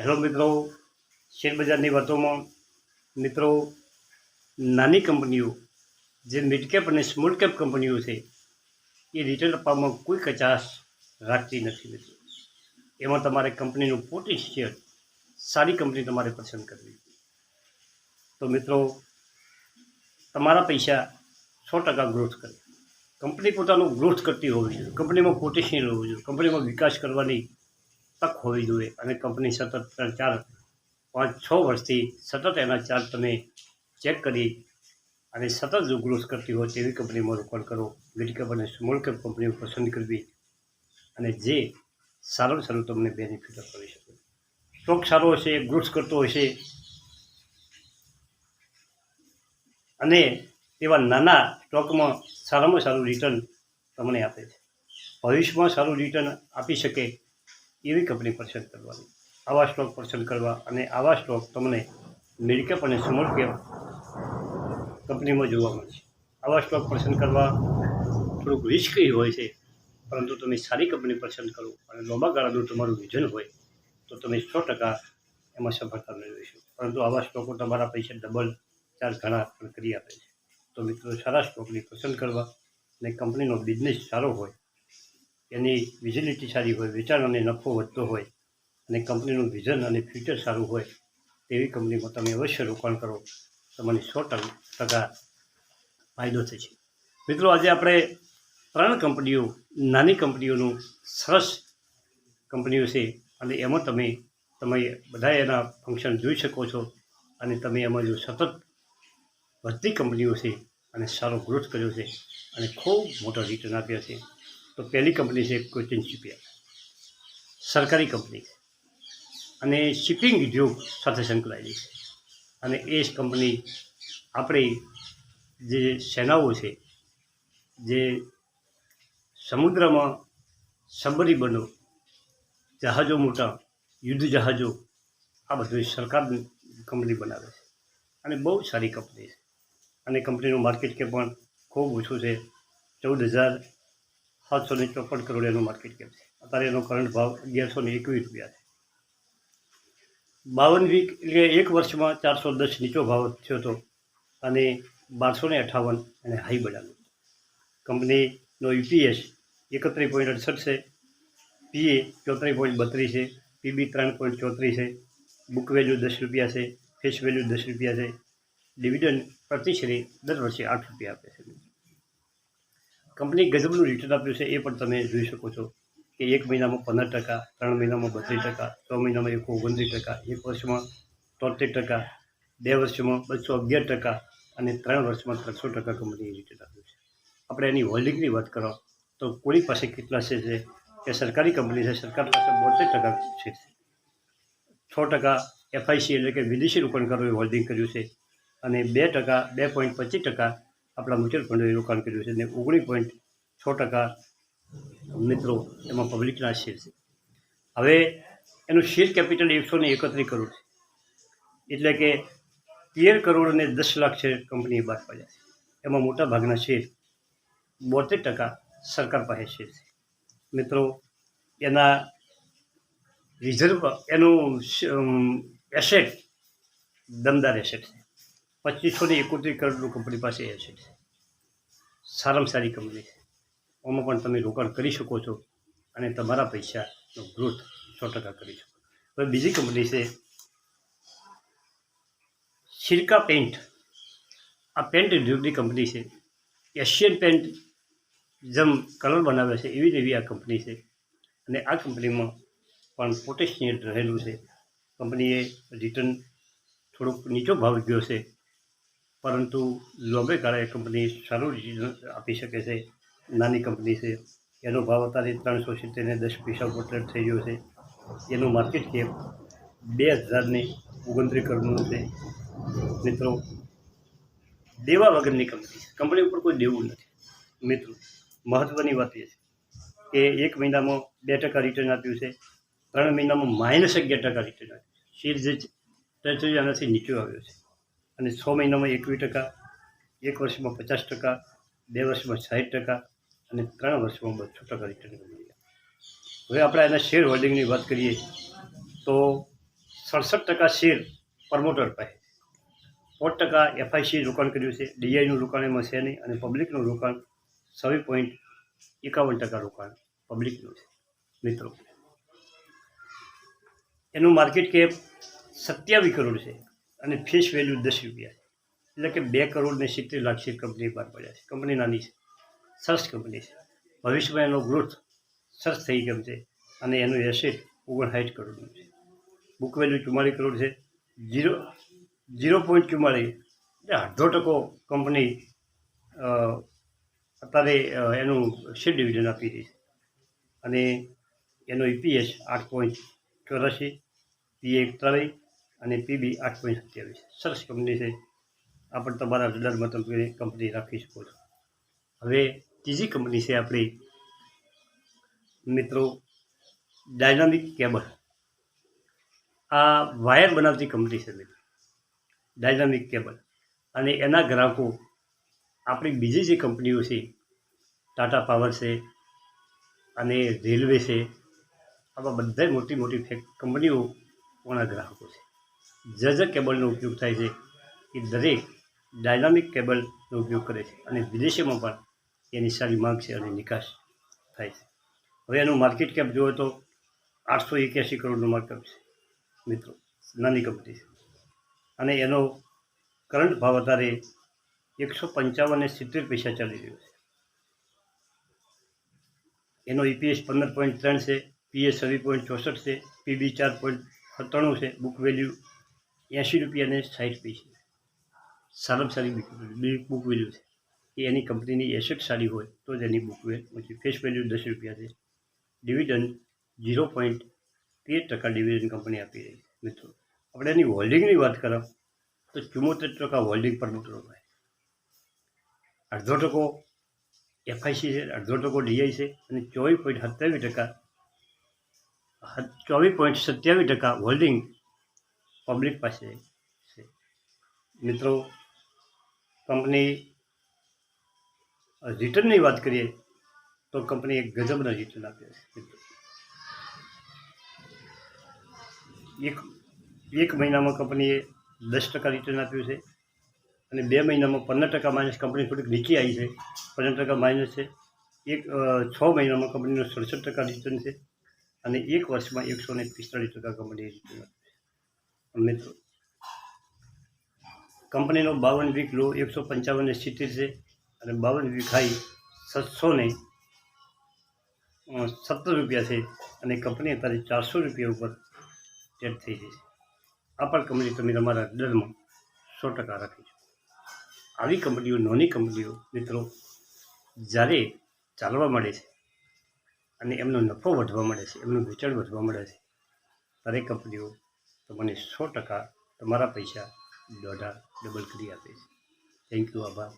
Hello મિત્રો, શેરબજારની વાતોમાં. મિત્રો, નાની કંપનીઓ, જે મિડ કેપ અને સ્મોલ કેપ કંપનીઓ છે, એ રિટર્ન આપવામાં કોઈ કચાશ રાખતી નથી મિત્રો. એમાં તમારે કંપનીનું પોટેન્શિયલ સારી કંપની તમારે પસંદ કરવી. તો મિત્રો, તમારા પૈસા સો ટકા ગ્રોથ કરે. કંપની પોતાનું ગ્રોથ કરતી હોવી જોઈએ. કંપનીમાં પોટેશિયલ હોવું જોઈએ. કંપનીમાં વિકાસ કરવાની તક હોવી જોઈએ. અને કંપની સતત ચાર, પાંચ, છ વર્ષથી સતત એના ચાર્જ તમે ચેક કરી અને સતત જો ગ્રોથ કરતી હોય તેવી કંપનીમાં રોકાણ કરો. મિડ કેપ અને સ્મોલ કેપ કંપનીઓ પસંદ કરવી અને જે સારામાં સારું તમને બેનિફિટ કરી શકે. સ્ટોક સારો હશે ગ્રોથ કરતો હશે. અને એવા નાના સ્ટોકમાં સારામાં સારું રિટર્ન તમને આપે છે. ભવિષ્યમાં સારું રિટર્ન આપી શકે એવી કંપની પસંદ કરવાની. આવા સ્ટોક પસંદ કરવા અને આવા સ્ટોક તમને મિડ કેપ અને સ્મોલ કેપ કંપનીમાં જોવા મળશે આવા સ્ટોક પસંદ કરવા થોડુંક રિસ્કી હોય છે, પરંતુ તમે સારી કંપની પસંદ કરો અને લાંબા ગાળાનું તમારું વિઝન હોય, તો તમે સો ટકા એમાં સફળતા મેળવીશો પરંતુ આવા સ્ટોકો તમારા પૈસા ડબલ ચાર ઘણા પણ કરી આપે છે. તો મિત્રો, સારા સ્ટોકની પસંદ કરવા અને કંપનીનો બિઝનેસ સારો હોય એની વિઝિબિલિટી સારી હોય, વેચાણ અને નફો વધતો હોય, અને કંપનીનું વિઝન અને ફ્યુચર સારું હોય, તેવી કંપનીમાં તમે અવશ્ય રોકાણ કરો. તમને સો ટકા ફાયદો થશે. મિત્રો, આજે આપણે ત્રણ કંપનીઓ, નાની કંપનીઓનું સરસ કંપનીઓ છે, અને એમાં તમે તમે બધા એના ફંક્શન જોઈ શકો છો, અને તમે એમાં જો સતત વધતી કંપનીઓ છે, અને સારો ગ્રોથ કર્યો છે, અને ખૂબ મોટો રિટર્ન આપ્યા છે. તો પહેલી કંપની છે કોચિન શિપયાર્ડ સરકારી કંપની. અને શિપિંગ ઉદ્યોગ સાથે સંકળાયેલી છે. અને એ જ કંપની આપણી જે સેનાઓ છે, જે સમુદ્રમાં સબરી બનો, જહાજો મોટા, યુદ્ધ જહાજો, આ બધું સરકાર કંપની બનાવે છે. અને બહુ સારી કંપની છે. અને કંપનીનું માર્કેટ કે પણ ખૂબ ઓછું છે. ચૌદ હજાર સાતસો ને ચોપન કરોડ એનું માર્કેટ કેપ છે. અત્યારે એનો કરંટ ભાવ અગિયારસો ને એકવીસ રૂપિયા છે. બાવન વીક એટલે એક વર્ષમાં ચારસો દસ નીચો ભાવ થયો હતો અને બારસો ને અઠાવન અને હાઈ બનાવ્યો કંપનીનો યુપીએસ એકત્રીસ પોઈન્ટ અડસઠ છે. પીએ ચોત્રીસ પોઈન્ટ બત્રીસ છે. પીબી ત્રણ પોઈન્ટ ચોત્રીસ છે. બુક વેલ્યુ દસ રૂપિયા છે. ફેસ વેલ્યુ દસ રૂપિયા છે. ડિવિડન્ડ પ્રતિશ્રી દર વર્ષે આઠ રૂપિયા આપે છે. કંપની ગજબનું રિટર્ન આપ્યું છે, એ પણ તમે જોઈ શકો છો કે એક મહિનામાં પંદર ટકા, ત્રણ મહિનામાં બત્રીસ ટકા, છ મહિનામાં એકસો ઓગણત્રીસ ટકા, એક વર્ષમાં તોતેર ટકા, બે વર્ષમાં બસો અગિયાર ટકા અને ત્રણ વર્ષમાં ત્રણસો ટકા કંપનીએ રિટર્ન આપ્યું છે. આપણે એની હોલ્ડિંગની વાત કરો તો કોની પાસે કેટલા છે કે સરકારી કંપની છે, સરકાર પાસે બોતેર ટકા છે. છ ટકા એફઆઈસી એટલે કે વિદેશી રોકાણકારોએ હોલ્ડિંગ કર્યું છે અને બે ટકા, બે પોઈન્ટ પચીસ ટકા આપણા મ્યુચ્યુઅલ ફંડોએ રોકાણ કર્યું છે અને ઓગણીસ પોઈન્ટ છ ટકા મિત્રો એમાં પબ્લિકના શેર છે. હવે એનું શેર કેપિટલ એકસો ને એકત્રીસ કરોડ છે. એટલે કે તેર કરોડ અને દસ લાખ શેર કંપનીએ બહાર પાડ્યા છે. એમાં મોટા ભાગના શેર બોતેર ટકા સરકાર પાસે શેર છે. મિત્રો, એના રિઝર્વ, એનું એસેટ, દમદાર એસેટ છે. પચીસો ને એકોતેર કરોડનું કંપની પાસે એસેટ છે. સારામાં સારી કંપની છે આમાં પણ તમે રોકાણ કરી શકો છો અને તમારા પૈસાનો ગ્રોથ સો ટકા કરી શકો હવે બીજી કંપની છે સિરકા પેન્ટ આ પેન્ટ ઉદ્યોગની કંપની છે. એશિયન પેન્ટ જેમ કલર બનાવે છે એવી જ એવી આ કંપની છે. અને આ કંપનીમાં પણ પોટેશિયમ રહેલું છે. કંપનીએ રિટર્ન થોડોક નીચો ભાવ ગયો છે. પરંતુ લાંબે ગાળે કંપની સારું આપી શકે છે. નાની કંપની છે. એનો ભાવ અત્યારે ત્રણસો સિત્તેરને દસ પૈસા ઉપર ટ્રેડ થઈ ગયો છે. એનું માર્કેટ કેપ બે હજારને ઓગણત્રીસ કરોડનું છે. મિત્રો, દેવા વગરની કંપની છે. કંપની ઉપર કોઈ દેવું નથી. મિત્રો મહત્ત્વની વાત એ છે કે એક મહિનામાં બે ટકા રિટર્ન આપ્યું છે. ત્રણ મહિનામાં માઇનસ અગિયાર ટકા રિટર્ન આપ્યું છે. શેર જે ટચ આનાથી નીચો આવ્યો છે. અને છ મહિનામાં એકવીસ ટકા, એક વર્ષમાં પચાસ ટકા, બે વર્ષમાં સાઠ ટકા અને ત્રણ વર્ષમાં બસો ટકા રિટર્ન હવે આપણે એના શેર હોલ્ડિંગની વાત કરીએ તો સડસઠ ટકા શેર પ્રમોટર પાસે. સોળ ટકા એફઆઈસી રોકાણ કર્યું છે ડીઆઈનું રોકાણ એમાં છે નહીં અને પબ્લિકનું રોકાણ છવ્વીસ પોઈન્ટ એકાવન ટકા રોકાણ પબ્લિકનું છે, મિત્રો. એનું માર્કેટ કેપ સત્યાવીસ કરોડ છે. અને ફેસ વેલ્યુ દસ રૂપિયા એટલે કે બે કરોડ ને સિત્તેર લાખ શેર કંપની બહાર પડ્યા છે. કંપની નાની છે. સરસ કંપની છે. ભવિષ્યમાં એનો ગ્રોથ સરસ થઈ ગયો છે. અને એનું એસેટ ઓગણસાઠ કરોડનું છે. બુક વેલ્યુ ચુમ્માળીસ કરોડ છે. જીરો જીરો પોઈન્ટ ચુમ્માળીસ એટલે અડધો ટકો કંપની અત્યારે એનું શેર ડિવિઝન આપી રહી છે. અને એનો ઈપીએસ આઠ પોઈન્ટ ચોરાસી પીએ એકતાલીસ અને પીબી આઠ પોઈન્ટ સત્યાવીસ. સરસ કંપની છે. આ પણ તમારા રડારમાં તમે કંપની રાખી શકો છો. હવે ત્રીજી કંપની છે આપણી મિત્રો ડાયનામિક કેબલ આ વાયર બનાવતી કંપની છે મિત્રો. ડાયનામિક કેબલ અને એના ગ્રાહકો આપણી બીજી જે કંપનીઓ છે ટાટા પાવર છે અને રેલવે છે, આવા બધા મોટી મોટી કંપનીઓ કંપનીઓના ગ્રાહકો છે. જે જે કેબલનો ઉપયોગ થાય છે એ દરેક ડાયનામિક કેબલનો ઉપયોગ કરે છે અને વિદેશોમાં પણ એની સારી માંગ છે અને નિકાસ થાય છે. હવે એનું માર્કેટ કેપ જુઓ તો આઠસો એક્યાસી કરોડનું માર્કેટ છે. મિત્રો, નાની કંપની છે. અને એનો કરંટ ભાવ અત્યારે એકસો પંચાવન અને સિત્તેર પૈસા ચાલી રહ્યો છે. એનો ઈપીએસ પંદર પોઈન્ટ ત્રણ છે, પીએસ છવ્વીસ પોઈન્ટ ચોસઠ છે, પીબી ચાર પોઈન્ટ સત્તાણું છે, બુક વેલ્યુ એંશી રૂપિયા અને સાઠ પૈસા. સારામાં સારી બુક બુક વેલ્યુ છે. કે એની કંપનીની એસેટ સારી હોય તો જ એની બુક વેલ પછી ફેસ વેલ્યુ દસ રૂપિયા છે. ડિવિડન્ડ ઝીરો પોઈન્ટ તેર ટકા ડિવિડન્ડ કંપની આપી રહી છે. મિત્રો, આપણે એની હોલ્ડિંગની વાત કરો તો ચુમ્મોતેર ટકા હોલ્ડિંગ મિત્રો હોય અડધો ટકો એફઆઈસી છે, અડધો ટકો ડીઆઈ છે, અને ચોવીસ પોઈન્ટ સત્યાવીસ ટકા, ચોવીસ પોઈન્ટ સત્યાવીસ ટકા હોલ્ડિંગ પબ્લિક પાસે છે. મિત્રો, કંપની રિટર્નની વાત કરીએ તો કંપની એક ગજબના રિટર્ન આપ્યા છે. એક એક મહિનામાં કંપનીએ દસ ટકા રિટર્ન આપ્યું છે અને બે મહિનામાં પંદર ટકા માઇનસ કંપની થોડીક નીચે આવી છે. પંદર ટકા માઇનસ છે. એક છ મહિનામાં કંપનીનું સડસઠ ટકા રિટર્ન છે અને એક વર્ષમાં એકસો ને પિસ્તાળીસ ટકા કંપનીએ રિટર્ન મિત્રો. કંપનીનો બાવન વીક લો એકસો પંચાવન સિત્તેર છે અને બાવન વીક હાઈ સાતસો ને સત્તર રૂપિયા છે અને કંપની અત્યારે ચારસો રૂપિયા ઉપર ટ્રેડ થઈ છે. આ પણ કંપની તમે તમારા દરમાં સો ટકા રાખી છો આવી કંપનીઓ, નોની કંપનીઓ મિત્રો જ્યારે ચાલવા મળે છે અને એમનો નફો વધવા મળે છે, એમનું વેચાણ વધવા મળે છે ત્યારે કંપનીઓ તમને સો ટકા તમારા પૈસા દોઢા ડબલ કરી આપે છે. થેન્ક યુ આભાર.